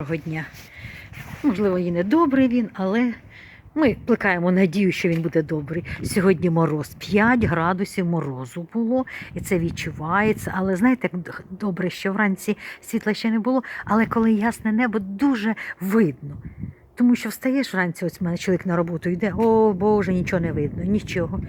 Доброго дня. Можливо, і не добрий він, але ми плекаємо надію, що він буде добрий. Сьогодні мороз 5 градусів морозу було, і це відчувається. Але знаєте, добре, що вранці світла ще не було, але коли ясне небо, дуже видно. Тому що встаєш вранці, ось в мене чоловік на роботу йде, о Боже, нічого не видно, нічого.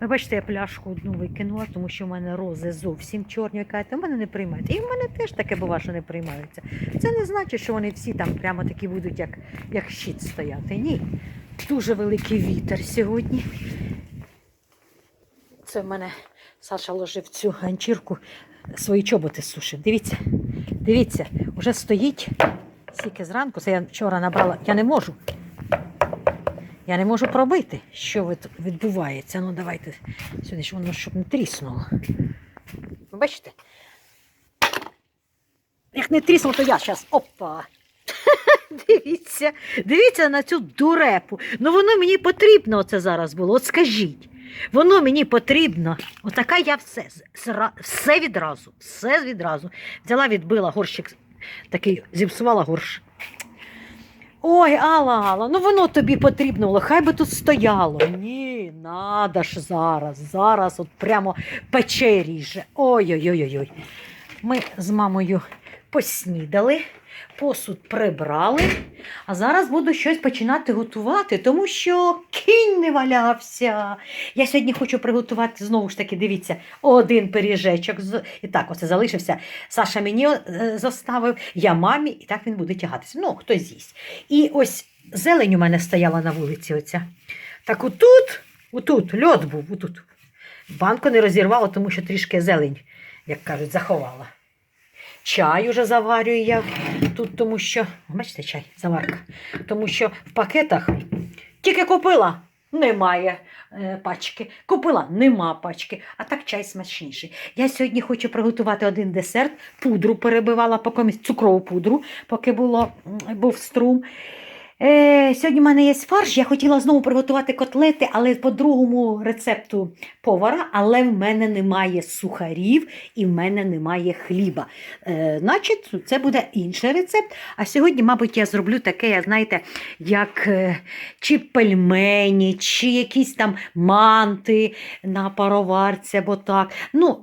Ви бачите, я пляшку одну викинула, тому що в мене рози зовсім чорні, кажете, в мене не приймаються. І в мене теж таке бува, що не приймаються. Це не значить, що вони всі там прямо такі будуть, як, як щит стояти. Ні. Дуже великий вітер сьогодні. Це в мене Саша ложив цю ганчірку свої чоботи сушив. Дивіться, дивіться, вже стоїть стільки зранку. Це я вчора набрала. Я не можу. Я не можу пробити, що відбувається. Ну, давайте сюди, ж воно щоб не тріснуло. Бачите? Як не тріснуло, то я зараз. Опа! Дивіться, дивіться на цю дурепу. Ну воно мені потрібно оце зараз було. От скажіть. Воно мені потрібно. Отака я все, все відразу, все відразу. Взяла, відбила горщик, такий, зіпсувала горш. Ой, Алла, Алла, ну воно тобі потрібно було, хай би тут стояло. Ні, надо ж зараз, зараз от прямо пече ріже. Ой-ой-ой-ой. Ми з мамою поснідали, посуд прибрали, а зараз буду щось починати готувати, тому що кінь не валявся. Я сьогодні хочу приготувати знову ж таки, дивіться, один пиріжечок. І так, оце залишився. Саша мені е, заставив, я мамі, і так він буде тягатися. Ну, хтось з'їсть. І ось зелень у мене стояла на вулиці. Оця. Так отут, отут, льод був, отут. Банку не розірвало, тому що трішки зелень, як кажуть, заховала. Чай уже заварюю я тут, тому що, бачите, чай, заварка. Тому що в пакетах тільки купила, немає е, пачки. Купила, нема пачки. А так чай смачніший. Я сьогодні хочу приготувати один десерт, пудру перебивала, поки цукрову пудру, поки було, був струм. Е, сьогодні в мене є фарш. Я хотіла знову приготувати котлети, але по другому рецепту повара, але в мене немає сухарів і в мене немає хліба. Е, значить, це буде інший рецепт. А сьогодні, мабуть, я зроблю таке, як, знаєте, як е, чи пельмені, чи якісь там манти на пароварці або так. Ну,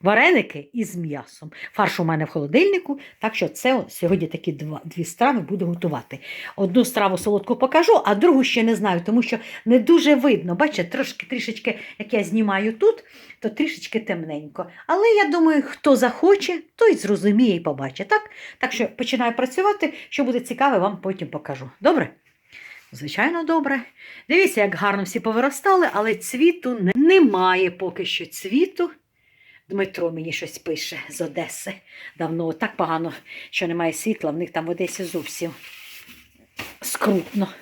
Вареники із м'ясом. Фарш у мене в холодильнику, так що це сьогодні такі два, дві страви буду готувати. Одну страву солодку покажу, а другу ще не знаю, тому що не дуже видно. Бачите, трошки трішечки, як я знімаю тут, то трішечки темненько. Але я думаю, хто захоче, той зрозуміє і побачить. Так, так що починаю працювати, що буде цікаве, вам потім покажу. Добре? Звичайно, добре. Дивіться, як гарно всі повиростали, але цвіту немає поки що цвіту. Дмитро мені щось пише з Одеси. Давно так погано, що немає світла, в них там в Одесі зовсім скрутно.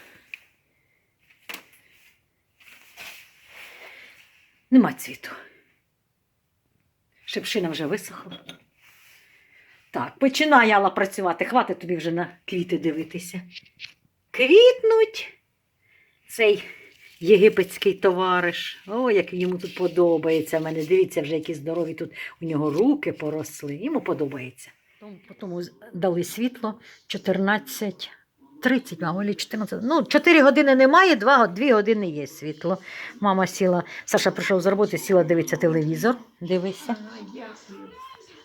Нема цвіту. Шипшина вже висохла. Так, починає Алла працювати. Хватить тобі вже на квіти дивитися. Квітнуть цей єгипетський товариш. О, як йому тут подобається. Мене дивіться, вже які здорові тут у нього руки поросли. Йому подобається. Потім дали світло 14. 30, мабуть, 14. Ну, 4 години немає, 2, 2 години є світло. Мама сіла, Саша прийшов з роботи, сіла дивиться телевізор. Дивися.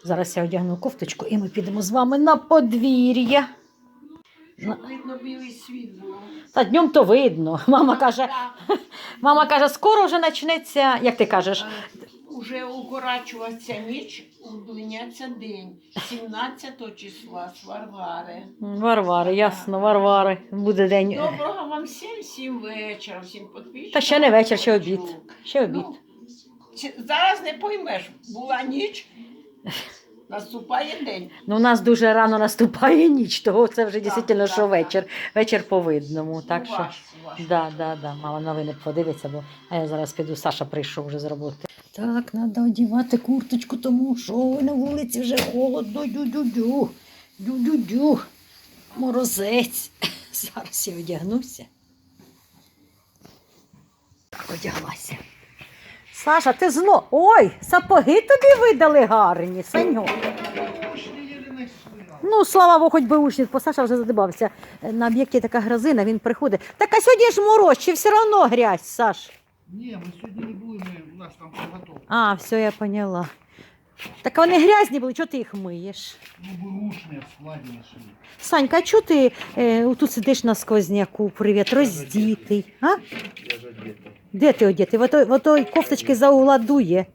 Зараз я одягну кофточку і ми підемо з вами на подвір'я. На- Видно, білий світ був. Та днем то видно. Мама каже, мама каже, скоро вже почнеться, як ти кажеш, Уже укорачуватися ніч, удлиняться день. 17 числа з Варвари. Варвари, ясно, Варвари. Буде день. Доброго вам всім, всім вечора, всім підписчикам. Та ще не вечір, ще обід. Ще обід. Ну, чи- зараз не поймеш, була ніч, наступає день. Ну, у нас дуже рано наступає ніч, того це вже дійсно, що так. вечір. Вечір по видному. Так Ну, що. важко, важко. Да, да, да. Мама новини подивиться, бо а я зараз піду. Саша прийшов вже з роботи. Так, треба одягати курточку, тому що на вулиці вже холодно. Дю-дю-дю. Дю-дю-дю. Морозець. Зараз я одягнуся. Так, одяглася. Саша, ти зло. Ой, сапоги тобі видали гарні, сюди. Ну, слава Богу, хоч би учнів, бо Саша вже задибався. На об'єкті така грозина, він приходить. Так а сьогодні ж мороз, чи все одно грязь, Саш? Ні, ми сьогодні не були, ми, у нас там все готово. А, все, я поняла. Так вони грязні були, чого ти їх миєш? Ну. Санька, а чого ти е, тут сидиш на сквозняку, привіт, роздітий? А? Я ж одетий. Де ти одітий? В отой, в отой кофточки за угла дує.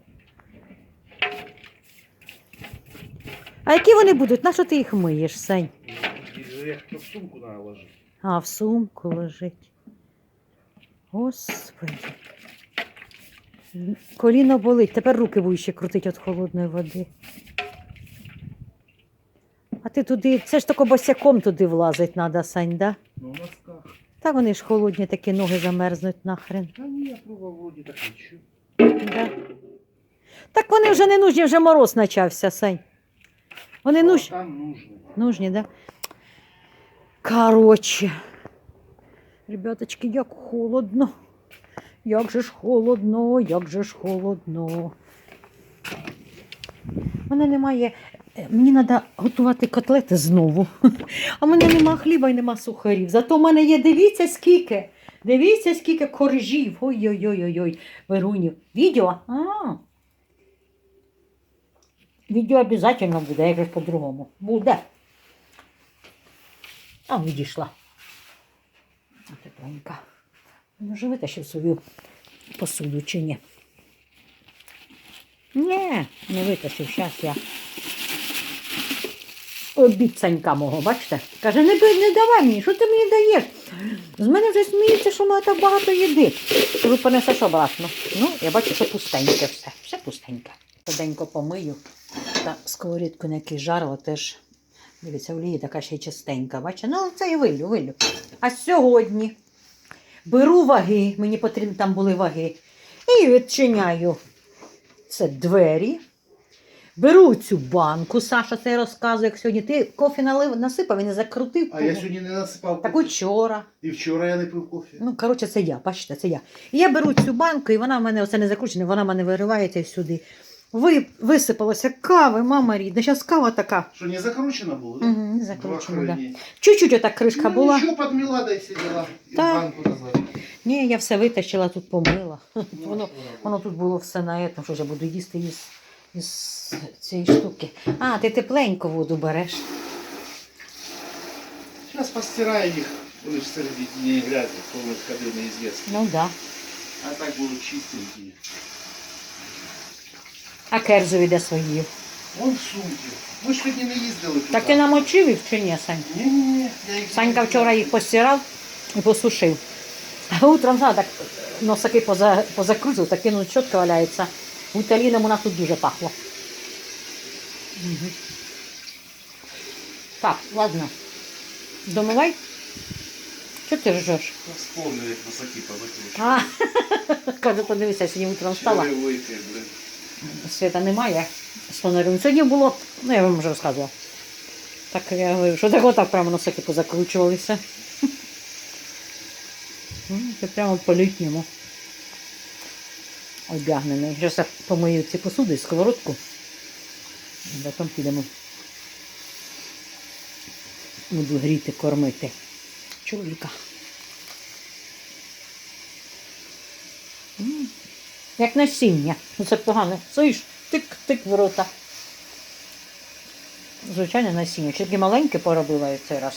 А які вони будуть? На що ти їх миєш, Сань? Їх в сумку треба ложити. А, в сумку лежить. Господи. Коліно болить, тепер руки будуть ще крутити від холодної води. А ти туди, це ж тако босяком туди влазить треба, Сань, да? Ну, в носках. Та вони ж холодні, такі ноги замерзнуть нахрен. Та ні, я пробував вроді так нічого. Да. Так вони вже не нужні, вже мороз почався, Сань. Вони нужні. Там нужно. Нужні, да? Короче. Ребяточки, як холодно. Як же ж холодно, як же ж холодно. У мене немає. е, Мені треба готувати котлети знову. А в мене нема хліба і нема сухарів. Зато в мене є, дивіться, скільки. Дивіться, скільки коржів. Ой-ой-ой-ой. Верунів. Відео? А. Відео обов'язково буде, як по-другому. Буде. А, відійшла. Тепленька. Ну, вже витащив свою посуду чи ні? Ні, не витащив. Зараз я. Обіцянька мого, бачите? Каже, не, не давай мені, що ти мені даєш? З мене вже сміється, що мене так багато їди. Кажу, понесеш обратно. Ну, я бачу, що пустеньке все. Все пустеньке. Швиденько помию. Та сковорідку, на якій жарила, теж Дивіться, олія така ще й чистенька. Бачите? Ну, це я вилю, вилю. А сьогодні беру ваги, мені потрібні там були ваги, і відчиняю це двері. Беру цю банку, Саша це розказує, як сьогодні. Ти кофе налив, насипав і не закрутив. А я сьогодні не насипав Так учора. І вчора я не пив кофе. Ну, коротше, це я, бачите, це я. І я беру цю банку, і вона в мене оце не закручена, вона в мене виривається сюди. Ви, висипалося кави, мама рідна. Зараз кава така. Що, не закручено було? Угу, не закручена, да. Чуть-чуть ота кришка Ну, була. нічого, подміла, да й сиділа. І банку назад. Ні, я все витащила, тут помила. Ну, Воно, воно тут було все на етому, що ж я буду їсти із, із цієї штуки. А, ти тепленько воду береш. Зараз постираю їх. Вони ж середині грязі, коли ходив неізвісно. Ну так. Да. А так будуть чистенькі. А керзу йде свої. Вон в сумці. Ми ж сьогодні не їздили туди. Так ти намочив їх чи ні, Сань? Ні, ні, ні. Я їх Санька вчора їх постирав і посушив. А утром знаю, так носаки поза, позакрутив, так він чітко валяється. Гуталіном у нас тут дуже пахло. Мгм. Так, ладно. Домивай. Що ти ржеш? Вспомнив, як високі повикручу. А, кажу, подивися, сьогодні утром встала. Черевики, блин. Світа немає з. Сьогодні було, ну я вам вже розказувала. Так я говорю, що так отак прямо носики позакручувалися. Ну, Це прямо по-літньому. Одягнений. Зараз я помию ці посуди і сковородку. Потім підемо. Буду гріти, кормити чоловіка. Як насіння. Ну це погано. Слиш, тик-тик в рота. Звичайне насіння. Чи маленьке поробила я цей раз.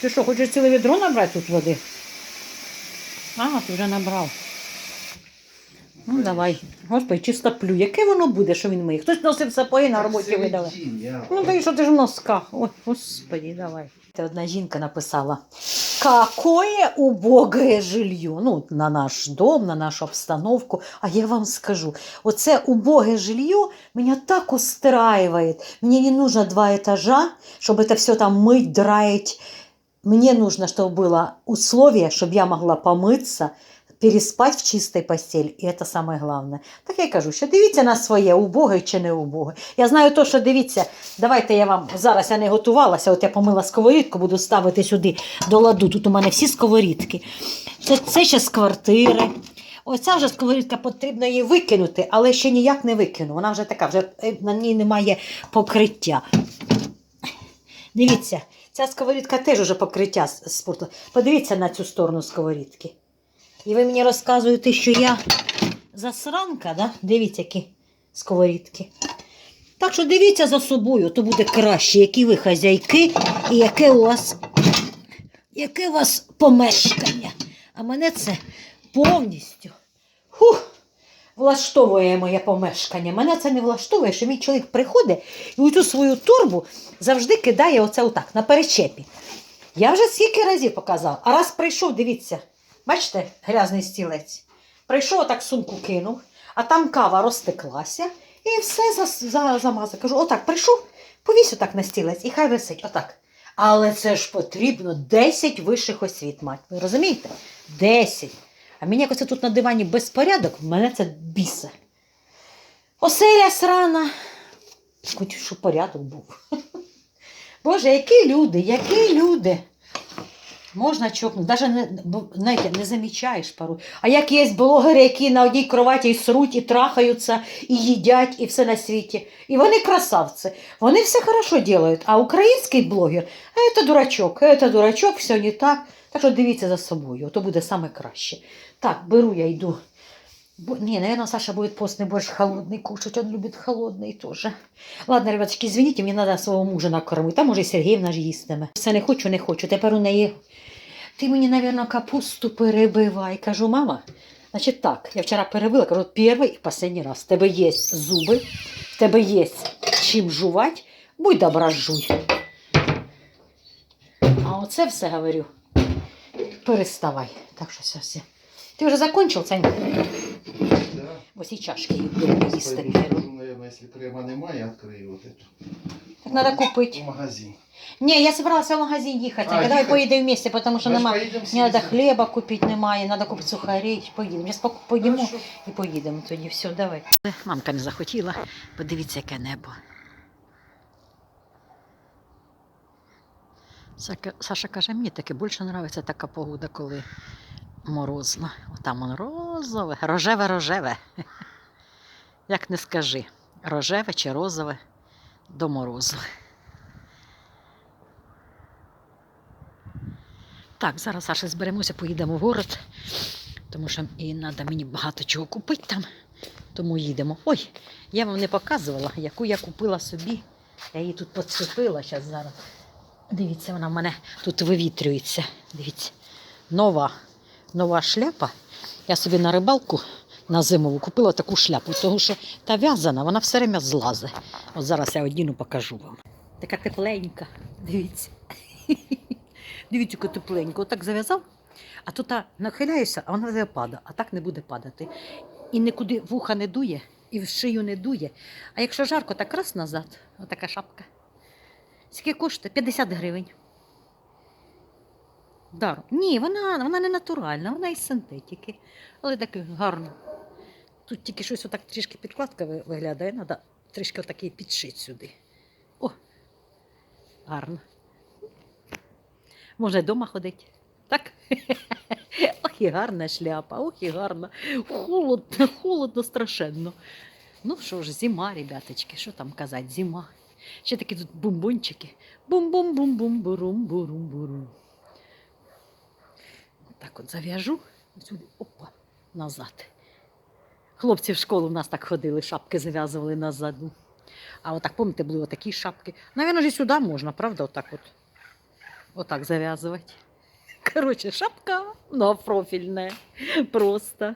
Ти що, хочеш ціле відро набрати тут води? А, ти вже набрав. Ну, давай. Господи, чисто плю. Яке воно буде, що він миє? Хтось носив сапоги на роботі видали. Ну, та й що ти ж в носках? Ой, господи, давай. Це одна жінка написала Какое убогое жилье. Ну, на наш дом, на нашу обстановку. А я вам скажу, оце убогое жилье меня так устраивает. Мне не нужно два этажа, чтобы это все там мыть, драить. Мне нужно, чтобы было условие, чтобы я могла помыться, переспать в чистой постель. І це саме головне. Так я й кажу, що дивіться на своє, убоге чи не убоге. Я знаю то, що дивіться, давайте я вам зараз я не готувалася, от я помила сковорідку, буду ставити сюди до ладу. Тут у мене всі сковорідки. Це, це ще з квартири. Оця вже сковорідка потрібно її викинути, але ще ніяк не викину. Вона вже така, вже е, на ній немає покриття. Дивіться, ця сковорідка теж уже покриття спорту. Подивіться на цю сторону сковорідки. І ви мені розказуєте, що я засранка, да? Дивіться, які сковорідки. Так що дивіться за собою, то буде краще, які ви хазяйки і яке у вас, яке у вас помешкання. А мене це повністю хух, влаштовує моє помешкання. Мене це не влаштовує, що мій чоловік приходить і у цю свою турбу завжди кидає оце отак, на перечепі. Я вже скільки разів показала. А раз прийшов, дивіться, бачите, грязний стілець. Прийшов, отак сумку кинув, а там кава розтеклася і все за, за, замазав. Кажу, отак прийшов, повісь отак на стілець і хай висить, отак. Але це ж потрібно 10 вищих освіт мати. Ви розумієте? 10. А мені якось тут на дивані безпорядок, мене це бісе. Оселя срана. Хоч щоб порядок був. Боже, які люди, які люди. Можна чокнути, навіть не, знаєте, не замічаєш пару. А як є блогери, які на одній кроваті і сруть, і трахаються, і їдять, і все на світі. І вони красавці. Вони все хорошо роблять. А український блогер це дурачок, це дурачок, все не так. Так що дивіться за собою, то буде саме краще. Так, беру я йду. Бо, не, наверное, Саша будет постный борщ холодный кушать. Он любит холодный тоже. Ладно, ребяточки, извините, мені треба свого мужа накормити. Там може і Сергіївна ж їстиме. Все не хочу, не хочу. Тепер у неї. Ти мені, напевно, капусту перебивай. Кажу, мама. Значить так, я вчора перебила, кажу, перший і останній раз. В тебе є зуби, в тебе є чим жувати, будь добра, жуй. А оце все говорю. Переставай. Так що все, все. Ти вже закончив, Ценька? Да. Ось і чашки буду їсти. Пойду наверное, если крема немає, открою вот эту. Так треба купити. В магазин. Ні, я збиралася в магазин їхати. А, Давай їхати? поїдемо вместе, тому що нема. треба вместе. хліба купити немає, треба купити сухарі. Поїдемо. Зараз поїмо і поїдемо тоді. Все, давай. Мамка не захотіла. Подивіться, яке небо. Саша каже, мені таке більше подобається така погода, коли морозно. Отам воно розове, рожеве, рожеве. Як не скажи, рожеве чи розове до морозу. Так, зараз Саша зберемося, поїдемо в город, тому що і треба мені багато чого купити там. Тому їдемо. Ой, я вам не показувала, яку я купила собі. Я її тут зараз зараз. Дивіться, вона в мене тут вивітрюється. Дивіться. Нова, нова шляпа. Я собі на рибалку на зимову купила таку шляпу, тому що та в'язана, вона все время злазить. От зараз я одіну покажу вам. Така тепленька. Дивіться. Дивіться, яка тепленька. Отак зав'язав, а тут нахиляюся, а вона падає, а так не буде падати. І нікуди вуха не дує, і в шию не дує. А якщо жарко, так раз назад, отака шапка. Скільки коштує? 50 гривень. Даром. Ні, вона, вона не натуральна, вона із синтетики. Але так гарно. Тут тільки щось отак трішки підкладка виглядає, треба трішки отакий підшити сюди. О, гарно. Може, вдома ходить. Так? Ох, і гарна шляпа, ох, і гарна. Холодно, холодно страшенно. Ну що ж, зима, ребяточки, що там казати, зима. Ще такі тут бомбончики. Бум-бум-бум-бум-бурум-бурум-бурум. Так от зав'яжу, сюди, опа, назад. Хлопці в школу в нас так ходили, шапки зав'язували назаду. А отак, пам'ятаєте, були отакі шапки. Навіть і сюди можна, правда, отак от. Отак зав'язувати. Коротше, шапка, ну профільне Просто.